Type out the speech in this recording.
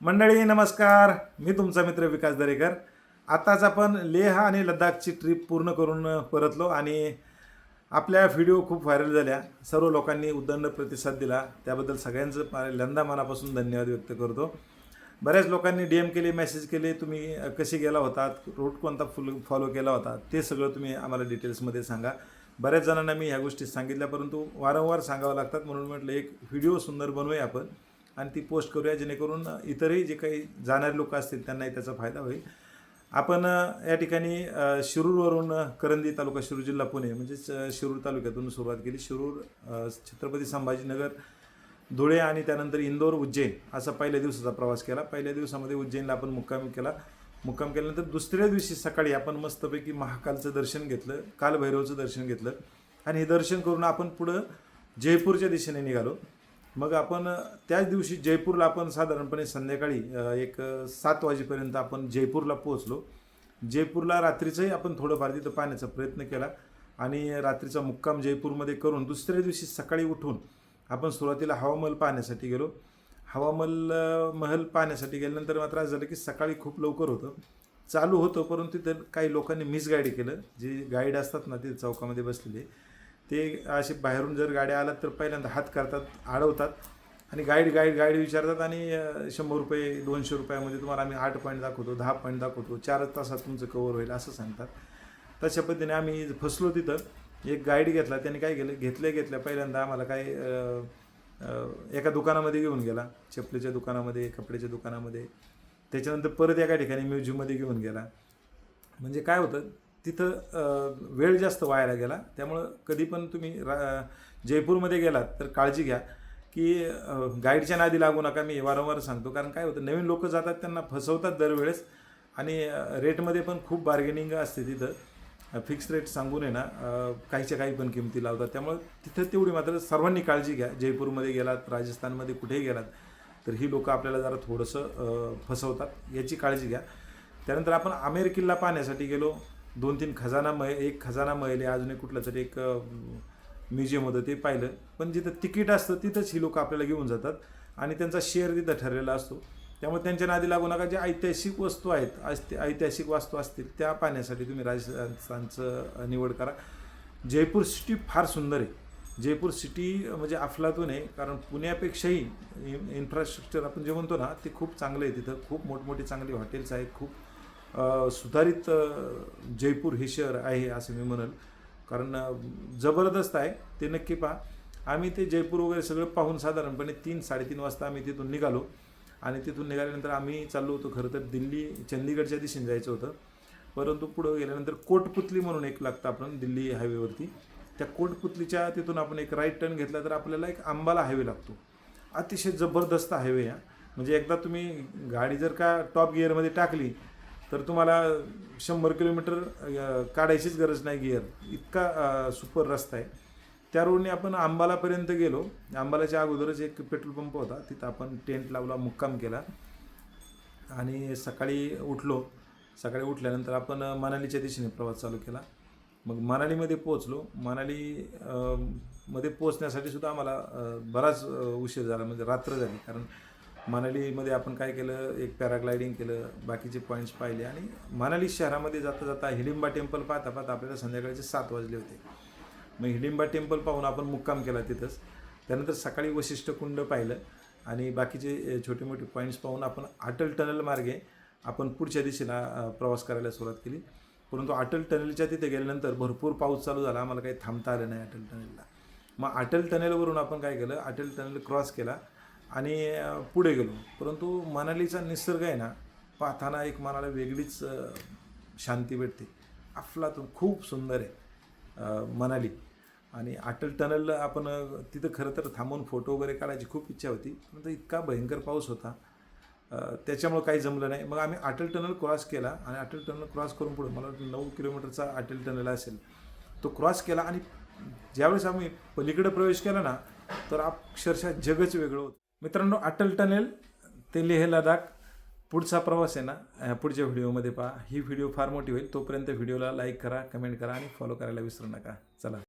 मंडळी नमस्कार. मी तुमचा मित्र विकास दरेकर. आताच आपण लेह आणि लद्दाखची ट्रिप पूर्ण करून परतलो आणि आपल्या व्हिडिओ खूप व्हायरल झाल्या. सर्व लोकांनी उदंड प्रतिसाद दिला. त्याबद्दल सगळ्यांचं पहिल्यांदा मनापासून धन्यवाद व्यक्त करतो. बऱ्याच लोकांनी डी एम केले मेसेज केले तुम्ही कसे गेला होतात रूट कोणता फुल फॉलो केला होता? ते सगळं तुम्ही आम्हाला डिटेल्समध्ये सांगा. बऱ्याच जणांना मी ह्या गोष्टी सांगितल्या परंतु वारंवार सांगावं लागतात. म्हणून म्हटलं एक व्हिडिओ सुंदर बनवूया आपण. आणि ती पोस्ट करूया जेणेकरून इतरही जे काही जाणारे लोक असतील त्यांनाही त्याचा फायदा होईल. आपण या ठिकाणी शिरूरवरून करंदी तालुका शिरूर जिल्हा पुणे म्हणजेच शिरूर तालुक्यातून सुरुवात केली. शिरूर छत्रपती संभाजीनगर धुळे आणि त्यानंतर इंदोर उज्जैन असा पहिल्या दिवसाचा प्रवास केला. पहिल्या दिवसामध्ये उज्जैनला आपण मुक्काम केला. मुक्काम केल्यानंतर दुसऱ्या दिवशी सकाळी आपण मस्तपैकी महाकालचं दर्शन घेतलं कालभैरवचं दर्शन घेतलं. आणि हे दर्शन करून आपण पुढं जयपूरच्या दिशेने निघालो. मग आपण त्याच दिवशी जयपूरला आपण साधारणपणे संध्याकाळी एक सात वाजेपर्यंत आपण जयपूरला पोहोचलो. जयपूरला रात्रीचंही आपण थोडंफार तिथं पाहण्याचा प्रयत्न केला आणि रात्रीचा मुक्काम जयपूरमध्ये करून दुसऱ्या दिवशी सकाळी उठून आपण सुरुवातीला हवामहल पाहण्यासाठी गेलो. हवामहल महल पाहण्यासाठी गेल्यानंतर मात्र असं झालं की सकाळी खूप लवकर होतं. चालू होतं परंतु तिथं काही लोकांनी मिसगाईड केलं. जे गाईड असतात ना ते चौकामध्ये बसलेले. ते असे बाहेरून जर गाड्या आल्यात तर पहिल्यांदा हात करतात अडवतात आणि गाईड गाईड गाईड विचारतात आणि शंभर रुपये दोनशे रुपयामध्ये तुम्हाला आम्ही आठ पॉईंट दाखवतो दहा पॉईंट दाखवतो चार तासात तुमचं कवर होईल असं सांगतात. तशा पद्धतीने आम्ही फसलो तिथं एक गाईड घेतला त्याने काय केलं घेतल्या घेतल्या पहिल्यांदा आम्हाला काय एका दुकानामध्ये घेऊन गेला चपलीच्या दुकानामध्ये कपड्याच्या दुकानामध्ये त्याच्यानंतर परत एका ठिकाणी म्युझियममध्ये घेऊन गेला. म्हणजे काय होतं तिथं वेळ जास्त वायाला गेला. त्यामुळं कधी पण तुम्ही रा जयपूरमध्ये गेलात तर काळजी घ्या. की गाईडच्या नादी लागू नका. मी वारंवार सांगतो. कारण काय होतं नवीन लोक जातात त्यांना फसवतात दरवेळेस. आणि रेटमध्ये पण खूप बार्गेनिंग असते तिथं. फिक्स रेट सांगून आहे ना काहीच्या काही पण किमती लावतात. त्यामुळं तिथं तेवढी मात्र सर्वांनी काळजी घ्या. जयपूरमध्ये गेलात राजस्थानमध्ये कुठेही गेलात तर ही लोकं आपल्याला जरा थोडंसं फसवतात. याची काळजी घ्या. त्यानंतर आपण आमेर किल्ला पाहण्यासाठी गेलो. दोन तीन खजाना मय एक खजाना महल आहे अजून एक कुठलं तरी एक म्युझियम होतं ते पाहिलं. पण जिथं तिकीट असतं तिथंच ही लोक आपल्याला घेऊन जातात. आणि त्यांचा शेअर तिथं ठरलेला असतो. त्यामुळे त्यांच्या नादी लागू नका. जे ऐतिहासिक वस्तू आहेत ऐति- ऐतिहासिक वास्तू असतील त्या पाहण्यासाठी तुम्ही राजस्थानचं निवड करा. जयपूर सिटी फार सुंदर आहे. जयपूर सिटी म्हणजे अफलातून आहे. कारण पुण्यापेक्षाही इन्फ्रास्ट्रक्चर आपण जे म्हणतो ना ते खूप चांगलं आहे तिथं. खूप मोठमोठी चांगली हॉटेल्स आहेत. खूप सुधारित जयपूर हे शहर आहे असं मी म्हणेल. कारण जबरदस्त आहे. ते नक्की पहा. आम्ही ते जयपूर वगैरे सगळं पाहून साधारणपणे तीन साडेतीन वाजता आम्ही तिथून निघालो. आणि तिथून निघाल्यानंतर आम्ही चाललो होतो खरं तर दिल्ली चंदीगडच्या दिशेने जायचं होतं. परंतु पुढं गेल्यानंतर कोटपुतली म्हणून एक लागतं आपण दिल्ली हायवेवरती. त्या कोटपुतलीच्या तिथून आपण एक राईट टर्न घेतला तर आपल्याला एक आंबाला हायवे लागतो. अतिशय जबरदस्त हायवे हा. म्हणजे एकदा तुम्ही गाडी जर का टॉप गिअरमध्ये टाकली तर तुम्हाला शंभर किलोमीटर काढायचीच गरज नाही गिअर इतका सुपर रस्ता आहे. त्या रोडने आपण अंबालापर्यंत गेलो. आंबालाच्या अगोदरच एक पेट्रोल पंप होता. तिथं आपण टेंट लावला मुक्काम केला. आणि सकाळी उठलो. सकाळी उठल्यानंतर आपण मनालीच्या दिशेने प्रवास चालू केला. मग मनालीमध्ये पोचलो मनाली मध्ये पोचण्यासाठी सुद्धा आम्हाला बराच उशीर झाला. म्हणजे रात्र झाली. कारण मनालीमध्ये आपण काय केलं? एक पॅराग्लायडिंग केलं बाकीचे पॉईंट्स पाहिले आणि मनाली शहरामध्ये जाता जाता हिडिंबा टेम्पल पाहता पाहता आपल्याला संध्याकाळचे सात वाजले होते. मग हिडिंबा टेम्पल पाहून आपण मुक्काम केला तिथंच. त्यानंतर सकाळी वशिष्ठ कुंड पाहिलं आणि बाकीचे छोटे मोठे पॉईंट्स पाहून आपण अटल टनल मार्गे आपण पुढच्या दिशेला प्रवास करायला सुरुवात केली. परंतु अटल टनलच्या तिथे गेल्यानंतर भरपूर पाऊस चालू झाला. आम्हाला काही थांबता आलं नाही अटल टनलला. मग अटल टनलवरून आपण काय केलं? अटल टनल क्रॉस केला. आणि पुढे गेलो. परंतु मनालीचा निसर्ग आहे ना पाहताना एक मनाला वेगळीच शांती भेटते. अफलातून खूप सुंदर आहे मनाली. आणि अटल टनल आपण तिथं खरं तर थांबून फोटो वगैरे काढायची खूप इच्छा होती. परंतु इतका भयंकर पाऊस होता त्याच्यामुळं काही जमलं नाही. मग आम्ही अटल टनल क्रॉस केला आणि अटल टनल क्रॉस करून पुढे मला वाटतं नऊ किलोमीटरचा अटल टनल असेल. तो क्रॉस केला आणि ज्यावेळेस आम्ही पलीकडे प्रवेश केला ना तर अक्षरशः जगच वेगळं होतं. मित्रांनो अटल टनेल ते लेह लडाख पुढचा प्रवास आहे ना पुढच्या व्हिडिओमध्ये पहा. ही व्हिडिओ फार मोठी होईल तोपर्यंत व्हिडिओला लाईक करा कमेंट करा आणि फॉलो करायला विसरू नका. चला.